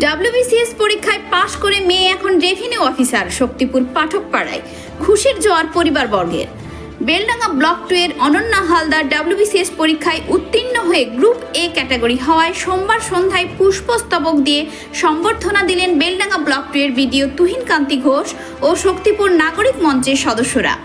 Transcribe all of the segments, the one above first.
WBCS পরীক্ষায় পাশ করে মেয়ে এখন রেভিনিউ অফিসার, শক্তিপুর পাঠকপাড়ায়। খুশির জোয়ার পরিবার পরিবারবর্গের। বেলডাঙ্গা ব্লক টু এর অনন্যা হালদার ডাব্লিউবিসিএস পরীক্ষায় উত্তীর্ণ হয়ে গ্রুপ এ ক্যাটাগরি হওয়ায় সোমবার সন্ধ্যায় পুষ্পস্তবক দিয়ে সম্বর্ধনা দিলেন বেলডাঙ্গা ব্লক টু এর বিডিও তুহিন কান্তি ঘোষ ও শক্তিপুর নাগরিক মঞ্চের সদস্যরা।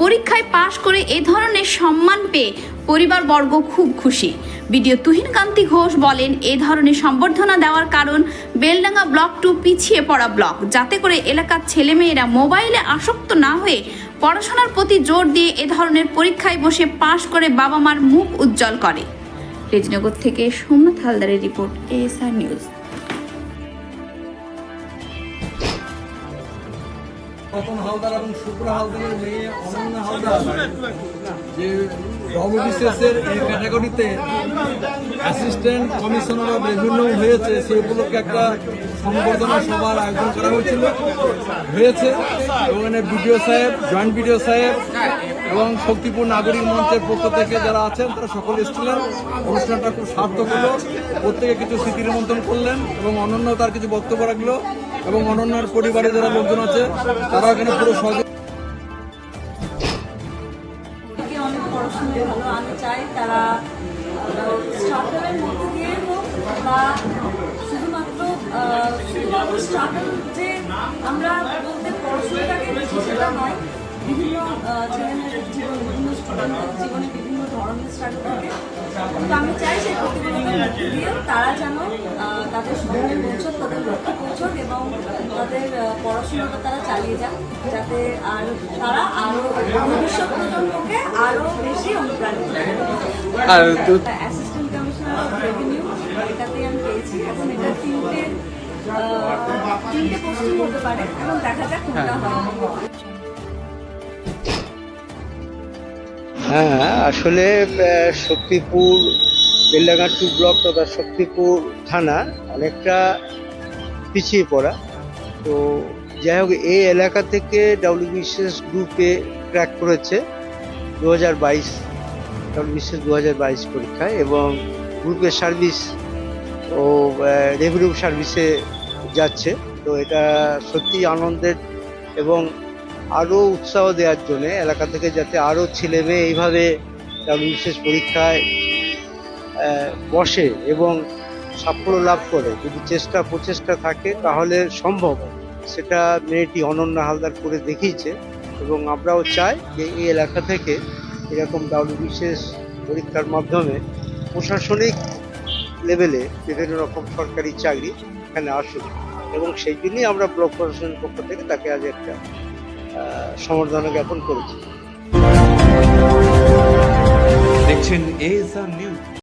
পরীক্ষায় পাশ করে এ ধরনের সম্মান পেয়ে পরিবারবর্গ খুব খুশি। বিডিও তুহিন কান্তি ঘোষ বলেন, এ ধরনের সম্বর্ধনা দেওয়ার কারণ বেলডাঙ্গা ব্লক টু পিছিয়ে পড়া ব্লক। যাতে করে এলাকার ছেলেমেয়েরা মোবাইলে আসক্ত না হয়ে পড়াশোনার প্রতি জোর দিয়ে এ ধরনের পরীক্ষায় বসে পাশ করে বাবা মার মুখ উজ্জ্বল করে। রেজনগর থেকে সোমনাথ হালদারের report ASR news. Ratan Haldar এবং শুক্রা হালদারের মেয়ে অনন্যা হালদার, যে ডব্লিউবিসিএস এর এই ক্যাটাগরিতে অ্যাসিস্ট্যান্ট কমিশনার অফ হয়েছে। সেই উপলক্ষে একটা সংবর্ধনা সভার আয়োজন করা হয়েছিল, হয়েছে। এখানে বিডিও সাহেব জয়েন্ট বিডিও সাহেব এবং শক্তিপুর নাগরিক মঞ্চের পক্ষ থেকে যারা আছেন, তারা সকলে এসেছিলেন। অনুষ্ঠানটা খুব সার্থক হলো। প্রত্যেকে কিছু স্মৃতির মন্থন করলেন এবং অনন্য তার কিছু বক্তব্য রাখল। এবং অনন্যার পরিবারে যারা লোকজন আছে তারা এখানে পুরো সহযোগ আমি চাই তারা বা শুধুমাত্র আমরা বিভিন্ন জীবন, বিভিন্ন আমি সেই মধ্যে দিয়ে তারা যেন তাদের স্বপ্নে পৌঁছক, তাদের লক্ষ্যে পৌঁছক এবং তাদের আহ, পড়াশোনাটা তারা চালিয়ে যাক যাতে আর তারা আরও ভবিষ্যৎ প্রজন্মকে আরও বেশি অনুপ্রাণিত আর অ্যাসিস্ট্যান্ট কমিশনার অফ রেভিনিউ এটাতে আমি পেয়েছি। এখন এটা তিনটে তিনটে পোস্টিং হতে পারে। এবং দেখা যাক কোনটা হয়। হ্যাঁ। আসলে শক্তিপুর বেলডাঙ্গা টু ব্লক তথা শক্তিপুর থানা অনেকটা পিছিয়ে পড়া। তো যাই হোক, এই এলাকা থেকে ডাব্লিউবিসিএস গ্রুপে ক্র্যাক করেছে দু হাজার বাইশ ডাব্লিউবিসিএস দু হাজার বাইশ পরীক্ষায় এবং গ্রুপের সার্ভিস ও রেভিনিউ সার্ভিসে যাচ্ছে। তো এটা সত্যি আনন্দের এবং আরও উৎসাহ দেওয়ার জন্য এলাকা থেকে যাতে আরও ছেলে মেয়ে এইভাবে বিশেষ পরীক্ষায় বসে এবং সাফল্য লাভ করে, যদি চেষ্টা, প্রচেষ্টা থাকে, তাহলে সম্ভব সেটা মেয়েটি অনন্য হালদার করে দেখিয়েছে এবং আমরাও চাই যে এই এলাকা থেকে এরকম বিশেষ পরীক্ষার মাধ্যমে প্রশাসনিক লেভেলে বিভিন্ন রকম সরকারি চাকরি এখানে আসুক এবং সেই জন্যই আমরা ব্লক প্রশাসনের পক্ষ থেকে তাকে আজ একটা আহ, সম্বর্ধনা জ্ঞাপন করেছি। দেখছেন এএসআর নিউজ